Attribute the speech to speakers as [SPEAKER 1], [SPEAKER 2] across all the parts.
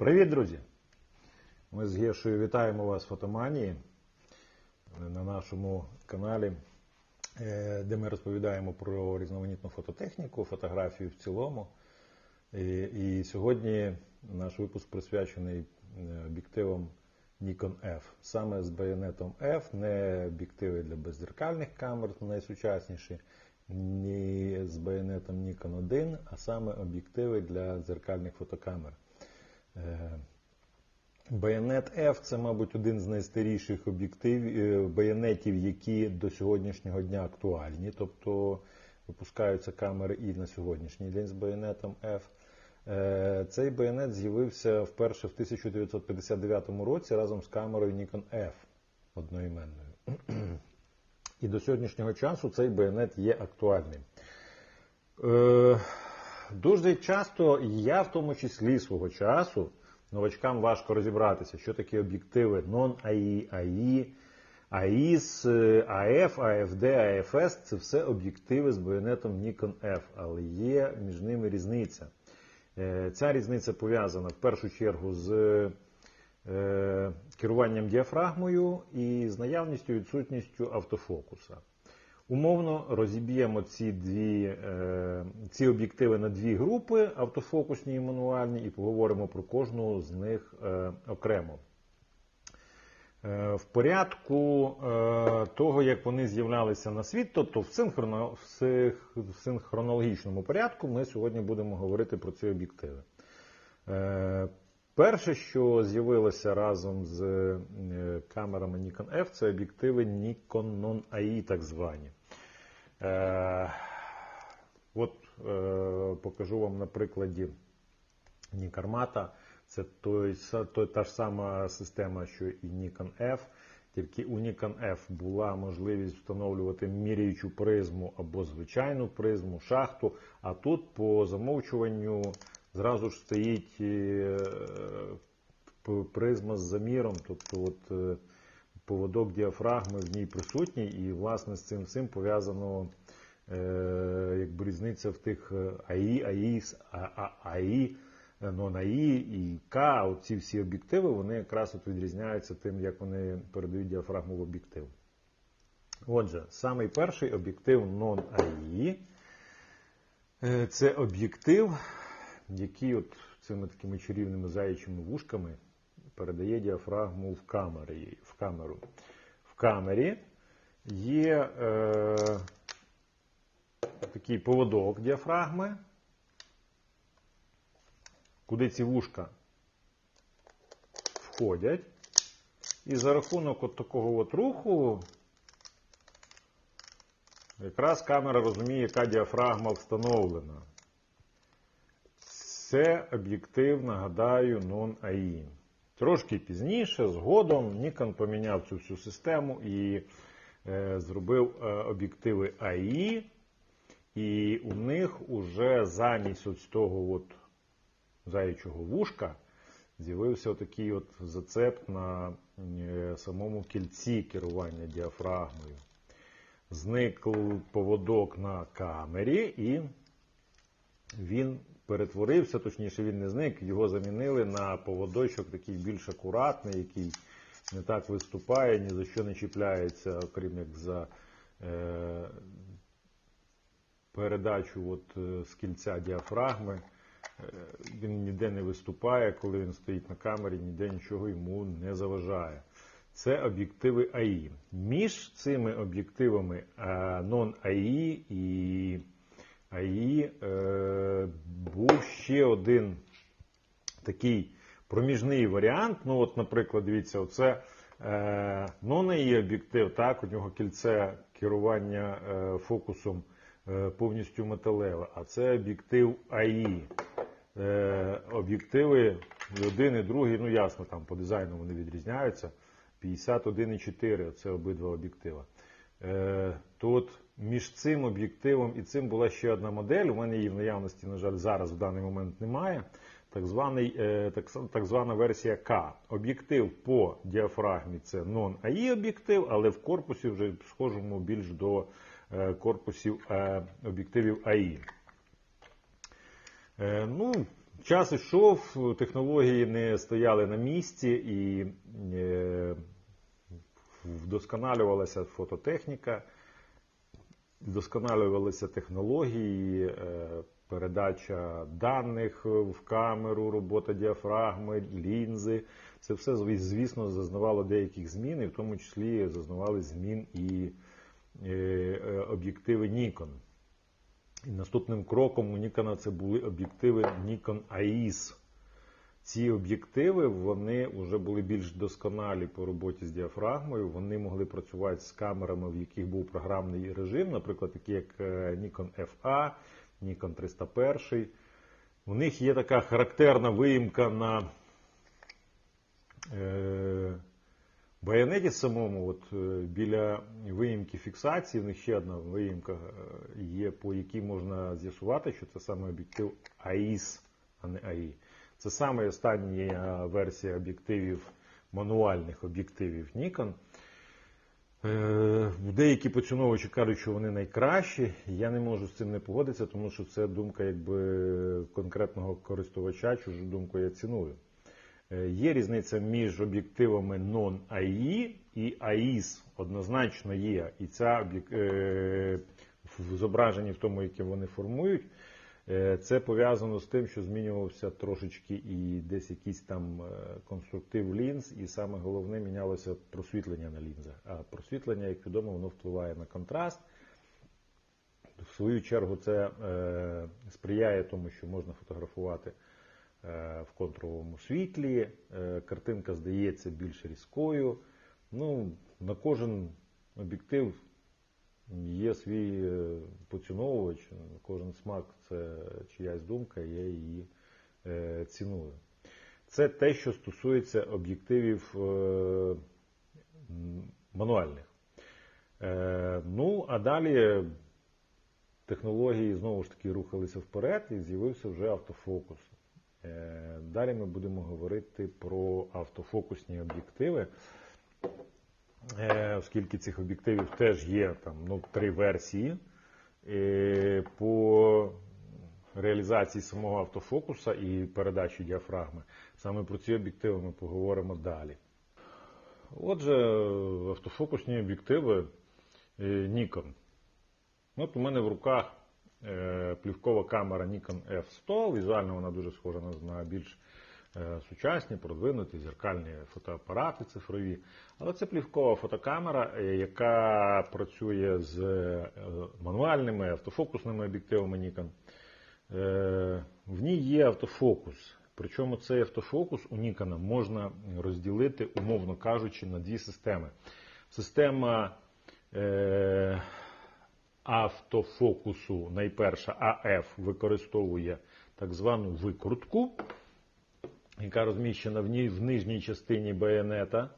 [SPEAKER 1] Привіт, друзі! Ми з Гешою вітаємо вас в фотоманії на нашому каналі, е, де ми розповідаємо про різноманітну фототехніку, фотографію в цілому. І, і сьогодні наш випуск присвячений е, об'єктивам Nikon F. Саме з байонетом F, не об'єктиви для беззеркальних камер, найсучасніші, ні з байонетом Nikon 1, а саме об'єктиви для дзеркальних фотокамер. Е, Байонет F це, мабуть, один з найстаріших об'єктивів е, байонетів, які до сьогоднішнього дня актуальні. Тобто випускаються камери і на сьогоднішній день з байонетом F. Е, Цей байонет з'явився вперше в 1959 році разом з камерою Nikon F одноіменною. І до сьогоднішнього часу цей байонет є актуальним. Дуже часто я, в тому числі свого часу, новачкам важко розібратися, що такі об'єктиви Non-AI, AI, AIS, AF, AFD, AFS це все об'єктиви з байонетом Nikon F, але є між ними різниця. Е, Ця різниця пов'язана в першу чергу з е, керуванням діафрагмою і з наявністю відсутністю автофокуса. Умовно розіб'ємо ці дві, е, ці об'єктиви на дві групи автофокусні і мануальні, і поговоримо про кожну з них е, окремо. Е, В порядку того, як вони з'являлися на світ, тобто в синхронологічному порядку, ми сьогодні будемо говорити про ці об'єктиви. Перше, що з'явилося разом з камерами Nikon F, це об'єктиви Nikon Non-AI, так звані. Е, От е, покажу вам на прикладі Нікармата. Це той, той, та ж сама система, що і Nikon F. Тільки у Nikon F була можливість встановлювати міряючу призму або звичайну призму, шахту. А тут по замовчуванню зразу ж стоїть е, призма з заміром, тобто от, поводок діафрагми в ній присутній, і власне з цим всім пов'язано е, якби різниця в тих е, АІ, АІ, АІ, НОНАІ і К, оці всі об'єктиви, вони якраз от відрізняються тим, як вони передають діафрагму в об'єктив. Отже, самий перший об'єктив Non-AI е, це об'єктив, який от цими такими чарівними заячими вушками передає діафрагму в, камері, в камеру. В камері є е, такий поводок діафрагми, куди ці вушка входять. І за рахунок от такого от руху якраз камера розуміє, яка діафрагма встановлена. Це об'єктив, нагадаю, Non-AI. Трошки пізніше, згодом, Nikon поміняв цю всю систему і е, зробив е, об'єктиви AI. І у них уже замість ось того от заячого вушка з'явився такий от зацеп на е, самому кільці керування діафрагмою. Зник поводок на камері, і він перетворився, точніше, він не зник, його замінили на поводочок такий більш акуратний, який не так виступає, ні за що не чіпляється, окрім як за е, передачу от, е, з кільця діафрагми. Е, Він ніде не виступає, коли він стоїть на камері, ніде нічого йому не заважає. Це об'єктиви АІ. Між цими об'єктивами е, Non-AI і е, був ще один такий проміжний варіант. Ну, от, наприклад, дивіться, оце е, non-AI об'єктив, так, у нього кільце керування е, фокусом е, повністю металеве, а це об'єктив AI. Е, об'єктиви і один, і другий, ну ясно, там по дизайну вони відрізняються. 51,4 це обидва об'єктива. Е, то от між цим об'єктивом і цим була ще одна модель. У мене її в наявності, на жаль, зараз в даний момент немає. Так, званий, е, так, так звана версія К. Об'єктив по діафрагмі це non-AI об'єктив, але в корпусі вже схожому більш до е, корпусів об'єктивів. Е, ну, Час ішов, технології не стояли на місці і вдосконалювалася фототехніка, вдосконалювалися технології, е, передача даних в камеру, робота діафрагми, лінзи. Це все, звісно, зазнавало деяких змін, і в тому числі зазнавали змін і е, е, об'єктиви Nikon. І наступним кроком у Нікона це були об'єктиви Nikon AIS. Ці об'єктиви вони вже були більш досконалі по роботі з діафрагмою. Вони могли працювати з камерами, в яких був програмний режим, наприклад, такі як е, Nikon FA, Nikon 301. У них є така характерна виїмка на е, баянеті самому, от е, біля виїмки фіксації, в них ще одна виїмка е, є, по якій можна з'ясувати, що це саме об'єктив AIS, а не AI. Це саме остання версія об'єктивів, мануальних об'єктивів Nikon. Е, Деякі поціновувачі кажуть, що вони найкращі. Я не можу з цим не погодитися, тому що це думка якби конкретного користувача, чужу думку я ціную. Е, Є різниця між об'єктивами Non-AI і AIS. Однозначно є. І ця об'єк- е, в тому, яке вони формують, е, це пов'язано з тим, що змінювався трошечки і десь якийсь там е, конструктив лінз, і саме головне мінялося просвітлення на лінзах. А просвітлення, як відомо, воно впливає на контраст. В свою чергу це е, сприяє тому, що можна фотографувати е, в контровому світлі. Е, картинка здається більш різкою. Ну, на кожен об'єктив є свій е, поціновувач, кожен смак це чиясь думка, я її е, ціную. Це те, що стосується об'єктивів е, мануальних. Ну, а далі технології знову ж таки рухалися вперед і з'явився вже автофокус. Далі ми будемо говорити про автофокусні об'єктиви, оскільки цих об'єктивів теж є там, ну, три версії. Е, По реалізації самого автофокуса і передачі діафрагми. Саме про ці об'єктиви ми поговоримо далі. Отже, автофокусні об'єктиви е, Nikon. От у мене в руках е, плівкова камера Nikon F100. Візуально вона дуже схожа на, більш е, сучасні, продвинуті зеркальні фотоапарати цифрові. Але це плівкова фотокамера, е, яка працює з е, мануальними автофокусними об'єктивами Nikon. Е, В ній є автофокус. Причому цей автофокус у Nikon можна розділити, умовно кажучи, на дві системи. Система е, автофокусу, найперша АФ, використовує так звану викрутку, яка розміщена в, ній, в нижній частині байонета.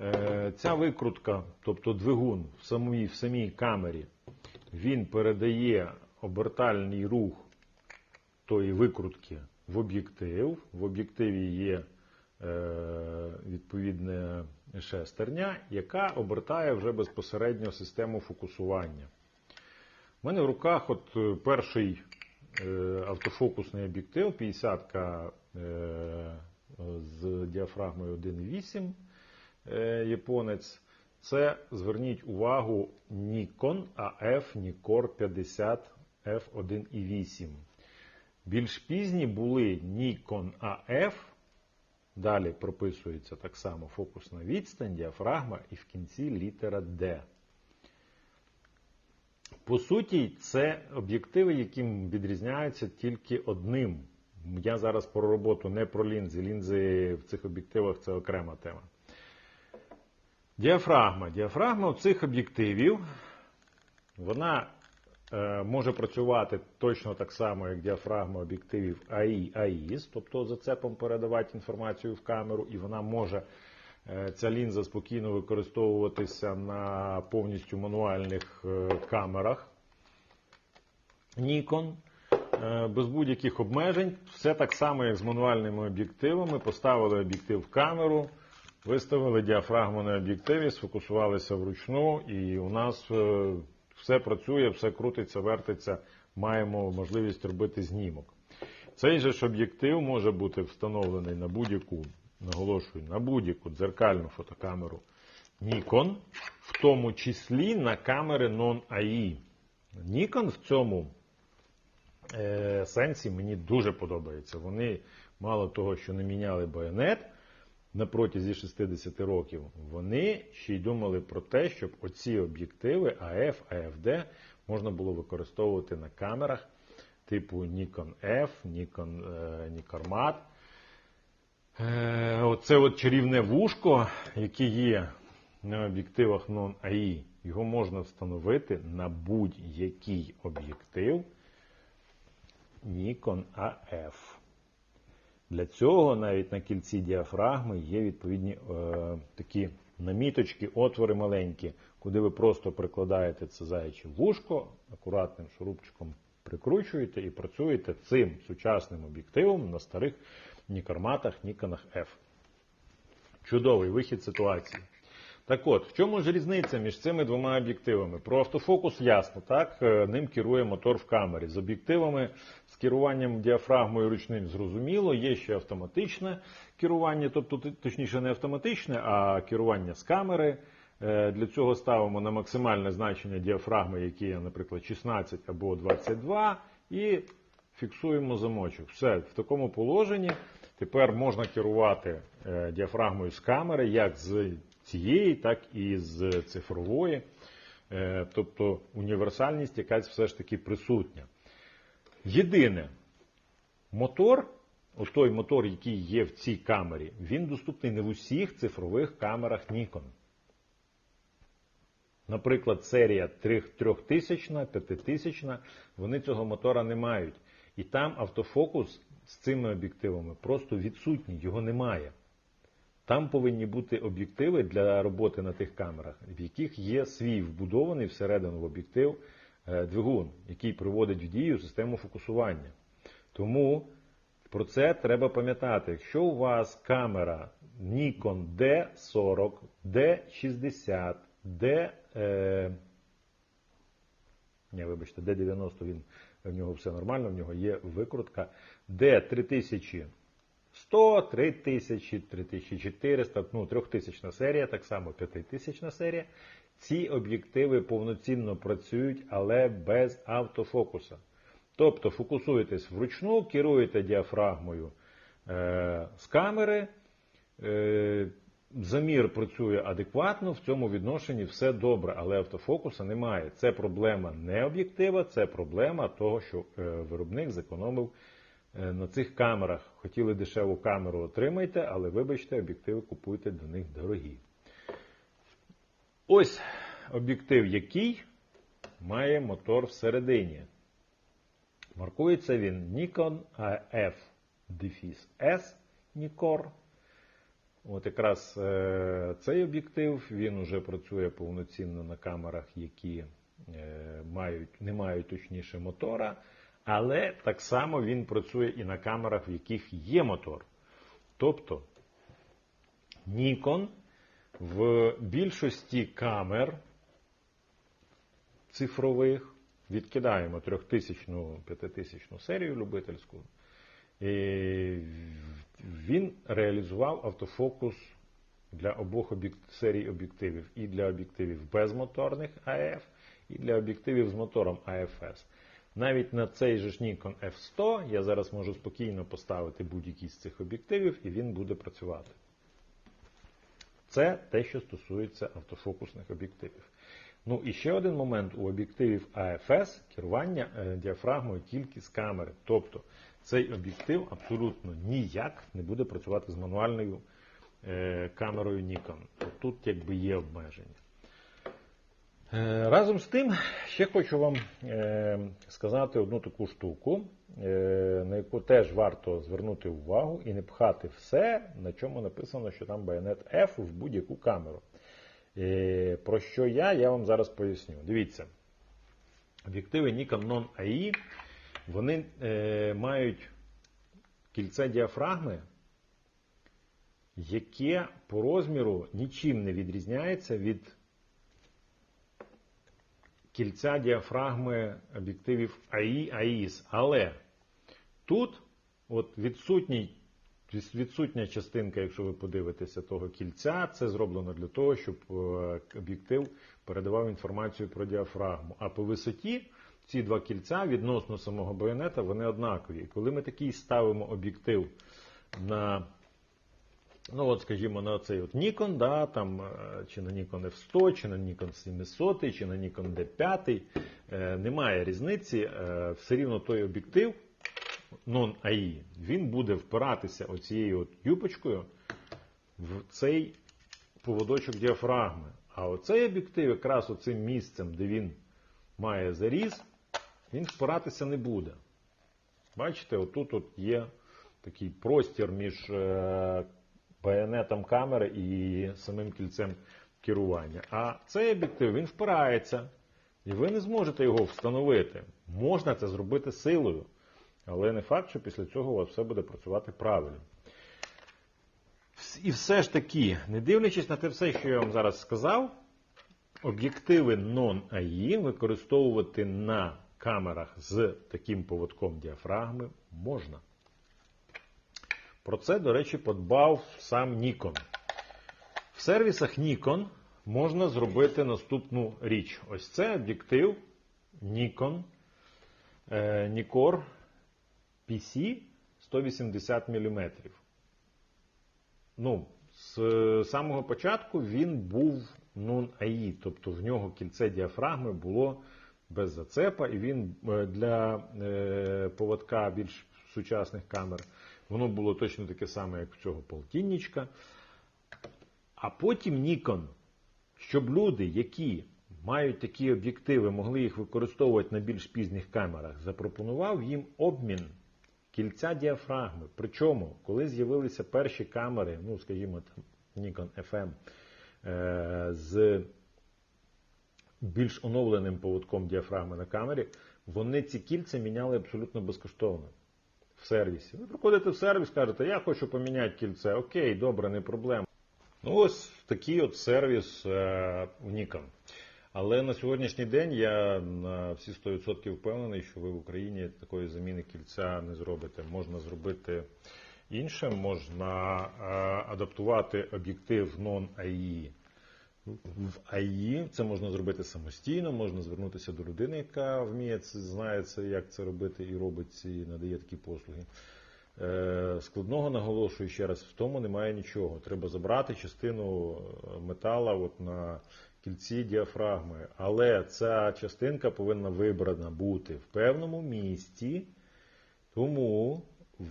[SPEAKER 1] Е, Ця викрутка, тобто двигун в самій, в самій камері, він передає обертальний рух тої викрутки в об'єктив. В об'єктиві є е, відповідна шестерня, яка обертає вже безпосередньо систему фокусування. У мене в руках от е, перший автофокусний об'єктив 50-ка е, з діафрагмою 1,8 е, японець. Це зверніть увагу Nikon AF Nikkor 50 F1.8. Більш пізні були Nikon AF. Далі прописується так само фокусна відстань, діафрагма і в кінці літера D. По суті, це об'єктиви, які відрізняються тільки одним. Я зараз про роботу не про лінзи. Лінзи в цих об'єктивах це окрема тема. Діафрагма. Діафрагма у цих об'єктивів вона е, може працювати точно так само, як діафрагма об'єктивів AI, AIS, тобто зацепом передавати інформацію в камеру, і вона може е, ця лінза спокійно використовуватися на повністю мануальних е, камерах Nikon. Е, Без будь-яких обмежень, все так само, як з мануальними об'єктивами. Поставили об'єктив в камеру, виставили діафрагму на об'єктиві, сфокусувалися вручну, і у нас е, все працює, все крутиться, вертиться, маємо можливість робити знімок. цей же ж об'єктив може бути встановлений на будь-яку, наголошую, на будь-яку дзеркальну фотокамеру Nikon, в тому числі на камери Non-AI. Nikon в цьому е, сенсі мені дуже подобається. Вони мало того, що не міняли байонет на протязі 60 років, вони ще й думали про те, щоб оці об'єктиви АФ, АФД можна було використовувати на камерах типу Nikon F, Nikon е, Nicormat. Е, Оце от чарівне вушко, яке є на об'єктивах Non-AI, його можна встановити на будь-який об'єктив Nikon AF. Для цього навіть на кільці діафрагми є відповідні е, такі наміточки, отвори маленькі, куди ви просто прикладаєте це заяче вушко, акуратним шурупчиком прикручуєте і працюєте цим сучасним об'єктивом на старих Нікарматах, Ніконах F. Чудовий вихід ситуації. Так от, в чому ж різниця між цими двома об'єктивами? Про автофокус ясно, так? Е, Ним керує мотор в камері. З об'єктивами з керуванням діафрагмою ручним зрозуміло, є ще автоматичне керування, тобто точніше не автоматичне, а керування з камери. Е, Для цього ставимо на максимальне значення діафрагми, які є, наприклад, 16 або 22, і фіксуємо замочок. Все, в такому положенні тепер можна керувати е, діафрагмою з камери, як з цієї, так і з цифрової. Е, Тобто універсальність якась все ж таки присутня. Єдине, мотор, отой мотор, який є в цій камері, він доступний не в усіх цифрових камерах Nikon. Наприклад, серія 3000, 5000, вони цього мотора не мають. І там автофокус з цими об'єктивами просто відсутній, його немає. Там повинні бути об'єктиви для роботи на тих камерах, в яких є свій вбудований всередину в об'єктив е, двигун, який приводить в дію систему фокусування. Тому про це треба пам'ятати. Якщо у вас камера Nikon D40, D60, D. Е, ні, вибачте, D90 він, в нього все нормально, в нього є викрутка. D3100, 3000, 3400, ну 3000 серія, так само 5000 серія. Ці об'єктиви повноцінно працюють, але без автофокуса. Тобто фокусуєтесь вручну, керуєте діафрагмою е, з камери. Е, Замір працює адекватно, в цьому відношенні все добре, але автофокуса немає. Це проблема не об'єктива, це проблема того, що е, виробник зекономив на цих камерах. Хотіли дешеву камеру отримайте, але вибачте, об'єктиви купуйте до них дорогі. Ось об'єктив, який має мотор всередині. Маркується він Nikon AF-S Nikkor. От якраз е, цей об'єктив він вже працює повноцінно на камерах, які е, мають, не мають точніше мотора, але так само він працює і на камерах, в яких є мотор. Тобто Nikon в більшості камер цифрових відкидаємо 3000-5000 серію любительську. І він реалізував автофокус для обох серій об'єктивів і для об'єктивів безмоторних АФ, і для об'єктивів з мотором AFS. Навіть на цей же ж Nikon F100 я зараз можу спокійно поставити будь-який з цих об'єктивів, і він буде працювати. Це те, що стосується автофокусних об'єктивів. Ну і ще один момент у об'єктивів AFS керування е, діафрагмою тільки з камери. Тобто цей об'єктив абсолютно ніяк не буде працювати з мануальною е, камерою Nikon. Тут якби є обмеження. Е, Разом з тим, ще хочу вам е, сказати одну таку штуку, е, на яку теж варто звернути увагу і не пхати все, на чому написано, що там байонет F в будь-яку камеру. Про що я, я вам зараз поясню. Дивіться, об'єктиви Nikon Non-AI, вони е, мають кільце діафрагми, яке по розміру нічим не відрізняється від кільця діафрагми об'єктивів АІ, АІС. Але тут от відсутній, відсутня частинка, якщо ви подивитеся того кільця, це зроблено для того, щоб е, об'єктив передавав інформацію про діафрагму. А по висоті ці два кільця відносно самого байонета вони однакові. І коли ми такий ставимо об'єктив на Ну, от, скажімо, на цей от Nikon, да, там, е, чи на Nikon F100, чи на Nikon 700, чи на Nikon D5, е, немає різниці, е, все рівно той об'єктив non-AI, він буде впиратися оцією от юпочкою в цей поводочок діафрагми. А оцей об'єктив якраз оцим місцем, де він має заріз, він впиратися не буде. Бачите, отут от є такий простір між е, байонетом камери і самим кільцем керування. А цей об'єктив він впирається, і ви не зможете його встановити. Можна це зробити силою, але не факт, що після цього у вас все буде працювати правильно. І все ж таки, не дивлячись на те все, що я вам зараз сказав, об'єктиви non-AI використовувати на камерах з таким поводком діафрагми можна. Про це, до речі, подбав сам Nikon. В сервісах Nikon можна зробити наступну річ. Ось це об'єктив Nikon Nikkor PC 180 мм. Ну, з самого початку він був non-AI, тобто в нього кільце діафрагми було без зацепа, і він е, для е, поводка більш сучасних камер Воно було точно таке саме, як в цього полтинничка. А потім Nikon, щоб люди, які мають такі об'єктиви, могли їх використовувати на більш пізніх камерах, запропонував їм обмін кільця діафрагми. Причому, коли з'явилися перші камери, ну, скажімо, там, Nikon FM, е з більш оновленим поводком діафрагми на камері, вони ці кільця міняли абсолютно безкоштовно сервісі. Ви приходите в сервіс, кажете, я хочу поміняти кільце. Окей, добре, не проблема. Ну ось такий от сервіс е, у Nikon. Але на сьогоднішній день я на всі 100% впевнений, що ви в Україні такої заміни кільця не зробите. Можна зробити інше, можна е, адаптувати об'єктив non-AI в АІ. Це можна зробити самостійно, можна звернутися до людини, яка вміє це, знає це, як це робити і робить і надає такі послуги. Е, складного наголошую ще раз, в тому немає нічого. Треба забрати частину метала от на кільці діафрагми. Але ця частинка повинна вибрана бути в певному місці. Тому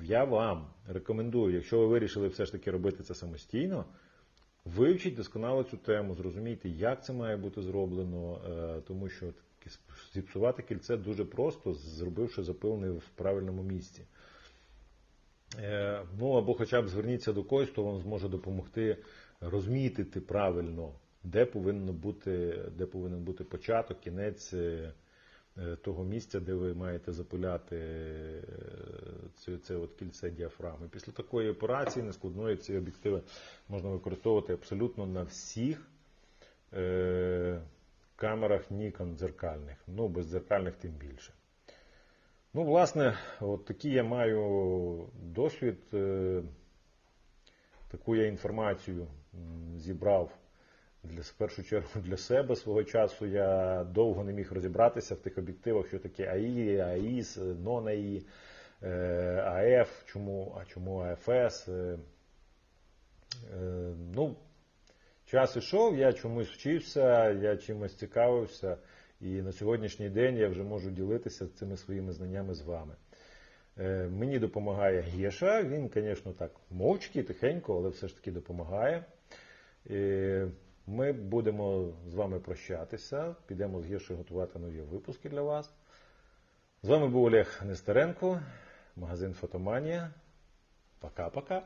[SPEAKER 1] я вам рекомендую, якщо ви вирішили все ж таки робити це самостійно. Вивчіть досконало цю тему, зрозумійте, як це має бути зроблено, е, тому що зіпсувати кільце дуже просто, зробивши запилення в правильному місці. Е, ну або хоча б зверніться до когось, хто вам зможе допомогти розмітити правильно, де повинно бути, де повинен бути початок, кінець. Е, того місця, де ви маєте запиляти е, це, це от кільце діафрагми. Після такої операції нескладної ці об'єктиви можна використовувати абсолютно на всіх е, камерах Nikon дзеркальних, ну без дзеркальних тим більше. Ну, власне, от такий я маю досвід, е, таку я інформацію зібрав для, в першу чергу для себе свого часу я довго не міг розібратися в тих об'єктивах, що таке АІ, АІС, нон-АІ, АФ, чому, а чому АФС. Е, е, ну, Час ішов, я чомусь вчився, я чимось цікавився, і на сьогоднішній день я вже можу ділитися цими своїми знаннями з вами. Е, мені допомагає Геша, він, звісно, так мовчки, тихенько, але все ж таки допомагає. Ми будемо з вами прощатися, підемо з гірше готувати нові випуски для вас. З вами був Олег Нестеренко, магазин Фотоманія. Пока-пока.